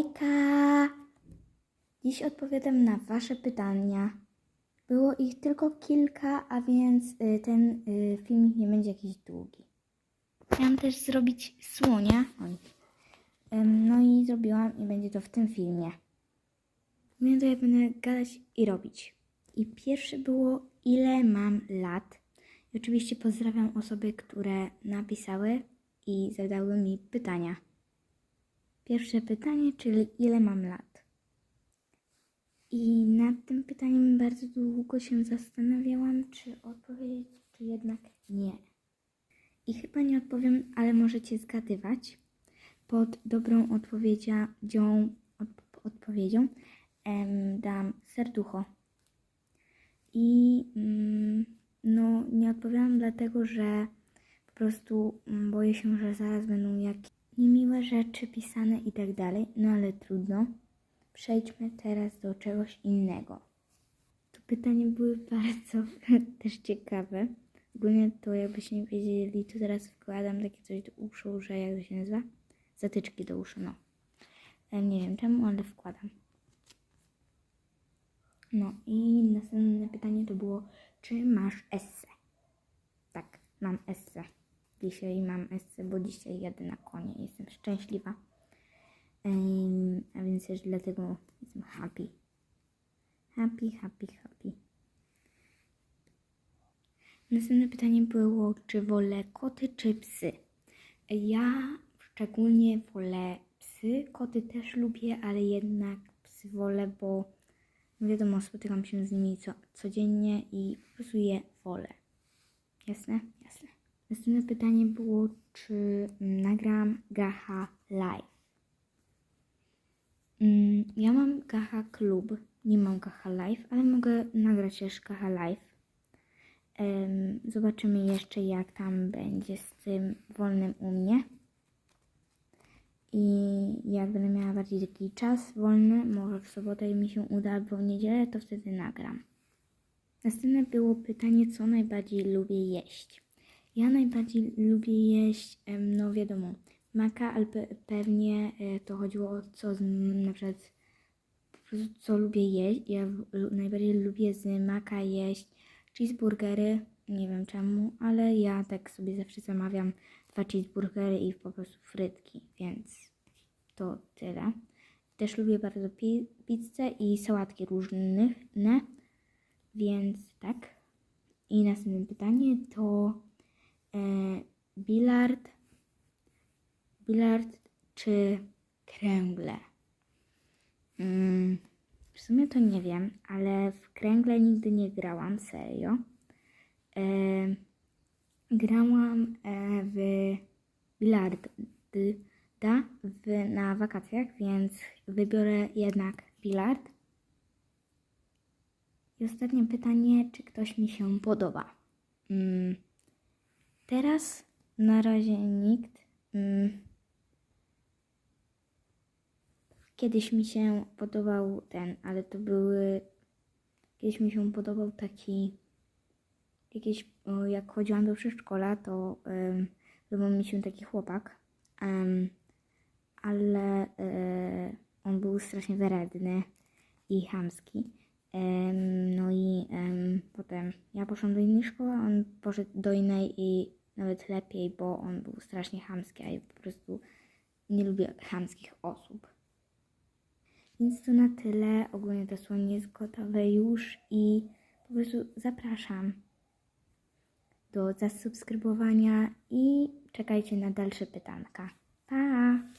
Hejka! Dziś odpowiadam na Wasze pytania. Było ich tylko kilka, a więc y, ten y, filmik nie będzie jakiś długi. Chciałam też zrobić słonia. No i zrobiłam i będzie to w tym filmie. Więc ja będę gadać i robić. I pierwsze było, ile mam lat. I oczywiście pozdrawiam osoby, które napisały i zadały mi pytania. Pierwsze pytanie, czyli ile mam lat? I nad tym pytaniem bardzo długo się zastanawiałam, czy odpowiedzieć, czy jednak nie. I chyba nie odpowiem, ale możecie zgadywać. Pod dobrą odpowiedzią, od, odpowiedzią em, dam serducho. I mm, no, nie odpowiadam dlatego, że po prostu mm, boję się, że zaraz będą jakieś niemiłe rzeczy pisane i tak dalej. No ale trudno. Przejdźmy teraz do czegoś innego. To pytania były bardzo też ciekawe. Ogólnie to jakbyście nie wiedzieli, to teraz wkładam takie coś do uszu, że jak to się nazywa? Zatyczki do uszu, no. Nie wiem czemu, ale wkładam. No i następne pytanie to było, czy masz esse? Tak, mam esse. Dzisiaj mam esse, bo dzisiaj jadę na konie. Jestem szczęśliwa. Em, a więc też dlatego jestem happy. Happy, happy, happy. Następne pytanie było, czy wolę koty czy psy? Ja szczególnie wolę psy. Koty też lubię, ale jednak psy wolę, bo wiadomo, spotykam się z nimi co, codziennie i po prostu je wolę. Jasne? Jasne. Następne pytanie było, czy mm, nagram Gacha live. Mm, Ja mam Gacha Klub, nie mam Gacha Live, ale mogę nagrać też Gacha Live. Zobaczymy jeszcze, jak tam będzie z tym wolnym u mnie. I jak będę miała bardziej taki czas wolny, może w sobotę mi się uda, albo w niedzielę, to wtedy nagram. Następne było pytanie, co najbardziej lubię jeść. Ja najbardziej lubię jeść, no wiadomo, maka, ale pe- pewnie e, to chodziło o co z, na przykład co lubię jeść. Ja najbardziej lubię z maka jeść cheeseburgery, nie wiem czemu, ale ja tak sobie zawsze zamawiam dwa cheeseburgery i po prostu frytki, więc to tyle. Też lubię bardzo pi- pizzę i sałatki różne, więc tak. I następne pytanie to bilard, bilard czy kręgle? Mm, w sumie to nie wiem, ale w kręgle nigdy nie grałam, serio. E, grałam e, w bilarda w, na wakacjach, więc wybiorę jednak bilard. I ostatnie pytanie, czy ktoś mi się podoba? Mm, teraz na razie nikt. Mm, kiedyś mi się podobał ten, ale to były. Kiedyś mi się podobał taki. Jakieś, jak chodziłam do przedszkola, to um, mi się taki chłopak, em, ale e, on był strasznie wredny i chamski. Em, no i em, potem ja poszłam do innej szkoły, on poszedł do innej i nawet lepiej, bo on był strasznie chamski, a ja po prostu nie lubię chamskich osób. Więc to na tyle. Ogólnie to słonie jest gotowe już i po prostu zapraszam do zasubskrybowania i czekajcie na dalsze pytanka. Pa!